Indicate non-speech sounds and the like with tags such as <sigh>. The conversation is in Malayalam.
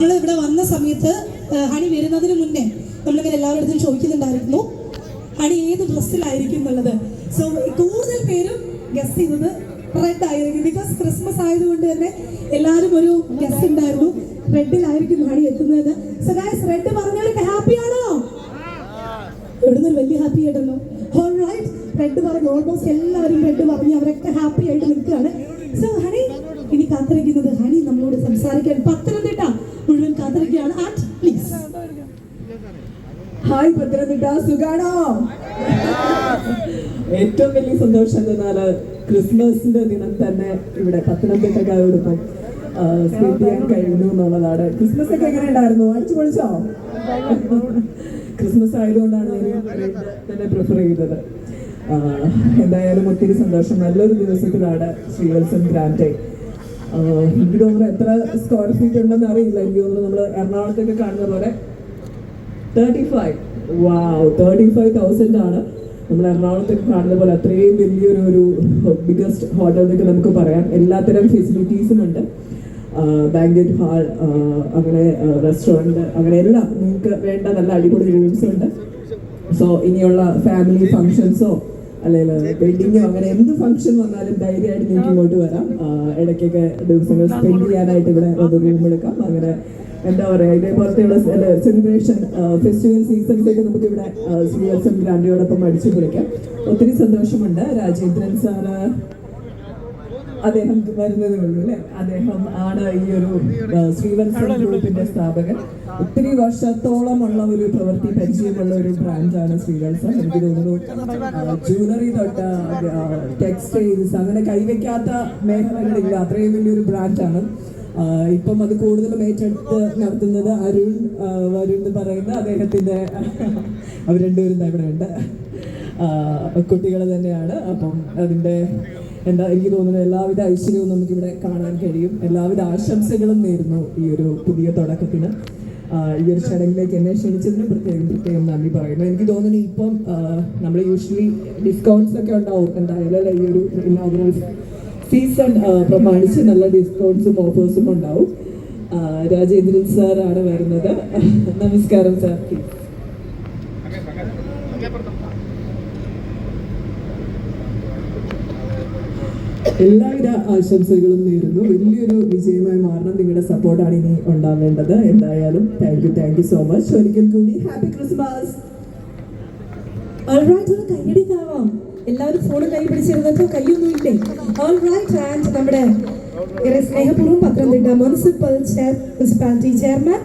നമ്മൾ ഇവിടെ വന്ന സമയത്ത് ഹണി വരുന്നതിന് മുന്നേ നമ്മളിങ്ങനെ എല്ലാവരുടെ ചോദിക്കുന്നുണ്ടായിരുന്നു ഹണി ഏത് ഡ്രസ്സിലായിരിക്കും എന്നുള്ളത് സോ കൂടുതൽ പേരും ഗസ് ചെയ്തത് റെഡ് ആയിരിക്കും. ബിക്കോസ് ക്രിസ്മസ് ആയതുകൊണ്ട് തന്നെ എല്ലാവരും ഒരു ഗസ് ഉണ്ടായിരുന്നു. റെഡിലായിരിക്കും ഹണി എത്തുന്നത്. സോ ഗൈസ് റെഡ് പറഞ്ഞാലൊക്കെ ഹാപ്പി ആണോ? ഇവിടുന്ന് ഒരു വലിയ ഹാപ്പി ആയിട്ടല്ലോ റെഡ് പറഞ്ഞു ഓൾമോസ്റ്റ് എല്ലാവരും റെഡ് പറഞ്ഞ് അവരൊക്കെ ഹാപ്പി ആയിട്ട് നിൽക്കുകയാണ്. സോ ഹണി ഇനി കാത്തിരിക്കുന്നത് ഹണി നമ്മളോട് സംസാരിക്കാൻ. പത്തനംതിട്ട ഹായ് പത്തനംതിട്ട സുഖാണോ? ഏറ്റവും വലിയ സന്തോഷം എന്തെന്നാൽ ക്രിസ്മസിന്റെ ദിനം തന്നെ ഇവിടെ പത്തനംതിട്ടക്കാരോടൊപ്പം സ്പെൻഡ് ചെയ്യാൻ കഴിയുന്നു എന്നുള്ളതാണ്. ക്രിസ്മസ് ഒക്കെ എങ്ങനെ ഉണ്ടായിരുന്നു? അടിച്ചു പൊളിച്ചോ? ക്രിസ്മസ് ആയതുകൊണ്ടാണ് തന്നെ പ്രിഫർ ചെയ്തത്. എന്തായാലും ഒത്തിരി സന്തോഷം. നല്ലൊരു ദിവസത്തിലാണ് ശ്രീവത്സൻ ഗ്രാൻഡ്. എനിക്ക് തോന്നുന്നു എത്ര സ്ക്വയർ ഫീറ്റ് ഉണ്ടെന്ന് അറിയില്ല. എനിക്ക് തോന്നുന്നു നമ്മൾ എറണാകുളത്തൊക്കെ കാണുന്ന പോലെ thirty five thirty five thousand ആണ്. നമ്മൾ എറണാകുളത്തൊക്കെ കാണുന്ന പോലെ അത്രയും വലിയൊരു ഒരു ബിഗസ്റ്റ് ഹോട്ടൽ എന്നൊക്കെ നമുക്ക് പറയാം. എല്ലാത്തരം ഫെസിലിറ്റീസും ഉണ്ട്. ബാങ്കറ്റ് ഹാൾ അങ്ങനെ റെസ്റ്റോറന്റ് അങ്ങനെ എല്ലാം നിങ്ങൾക്ക് വേണ്ട നല്ല അടിപൊളി റൂംസ് ഉണ്ട്. സോ ഇനിയുള്ള ഫാമിലി ഫങ്ഷൻസോ അല്ലെങ്കിൽ വെഡിങ്ങോ അങ്ങനെ എന്ത് ഫംഗ്ഷൻ വന്നാലും ധൈര്യമായിട്ട് നിങ്ങൾക്ക് ഇങ്ങോട്ട് വരാം. ഇടയ്ക്കൊക്കെ ദിവസങ്ങൾ സ്പെൻഡ് ചെയ്യാനായിട്ട് ഇവിടെ ഒരു റൂം എടുക്കാം. അങ്ങനെ എന്താ പറയുക ഇതേപോലത്തെയുള്ള സെലിബ്രേഷൻ ഫെസ്റ്റിവൽ സീസൺസ് ഒക്കെ നമുക്ക് ഇവിടെ ശ്രീ എസ് എം ഗ്രാൻഡിയോടൊപ്പം അടിച്ചു പൊളിക്കാം. ഒത്തിരി സന്തോഷമുണ്ട്. രാജേന്ദ്രൻ സാറ് അദ്ദേഹം വരുന്നതേ ഉള്ളൂ അല്ലെ? അദ്ദേഹം ആണ് ഈ ഒരു ആ, ശ്രീവത്സം ഗ്രൂപ്പിന്റെ സ്ഥാപകൻ. ഒത്തിരി വർഷത്തോളമുള്ള ഒരു പ്രവൃത്തി പരിചയമുള്ള ഒരു ബ്രാൻഡാണ് ശ്രീവത്സം എനിക്ക് തോന്നുന്നു ജ്വല്ലറി തൊട്ട് ടെക്സ്റ്റൈൽസ് അങ്ങനെ കൈവയ്ക്കാത്ത മേഖലകളില്ല. അത്രയും വലിയൊരു ബ്രാൻഡാണ്. ഇപ്പം അത് കൂടുതലും ഏറ്റെടുത്ത് നടത്തുന്നത് അരുൺ വരുൺ എന്ന് പറയുന്ന അദ്ദേഹത്തിന്റെ <laughs> അവർ രണ്ടുപേരും ഇവിടെ ഉണ്ട്. കുട്ടികൾ തന്നെയാണ്. അപ്പം അതിന്റെ എന്താ എനിക്ക് തോന്നുന്നത് എല്ലാവിധ ഐശ്വര്യവും നമുക്ക് ഇവിടെ കാണാൻ കഴിയും. എല്ലാവിധ ആശംസകളും നേരുന്നു ഈ ഒരു പുതിയ തുടക്കത്തിന്. ഈ ഒരു ചടങ്ങിലേക്ക് എന്നെ ക്ഷണിച്ചതിന് പ്രത്യേകം പ്രത്യേകം നന്ദി പറയുന്നു. എനിക്ക് തോന്നുന്നു ഇപ്പം നമ്മൾ യൂഷ്വലി ഡിസ്കൗണ്ട്സ് ഒക്കെ ഉണ്ടാവും. എന്തായാലും അല്ലേ ഈ ഒരു ഇനാഗുറൽ സീസൺ പ്രമാണിച്ച് നല്ല ഡിസ്കൗണ്ട്സും ഓഫേഴ്സും ഉണ്ടാവും. രാജേന്ദ്രൻ സാർ ആണ് വരുന്നത്. നമസ്കാരം സാർ എല്ലാവിധ ആശംസകളും നേരുന്നു. വലിയൊരു വിജയമായി മാറണം. നിങ്ങളുടെ സപ്പോർട്ടാണ് ഇനി ഉണ്ടാവേണ്ടത്. എന്തായാലും thank you thank you so much ഒരിക്കൽ കൂടി ഹാപ്പി ക്രിസ്മസ് കൈയടി കാണാം എല്ലാവരും ഫോൺ കൈ പിടിച്ചിരുന്നപ്പോ കൈയൊന്നും ഇല്ലേ? ഓൾറൈറ്റ് ആൻഡ് നമ്മുടെ സ്നേഹപൂർവം Pathanamthitta municipal chair municipality chairman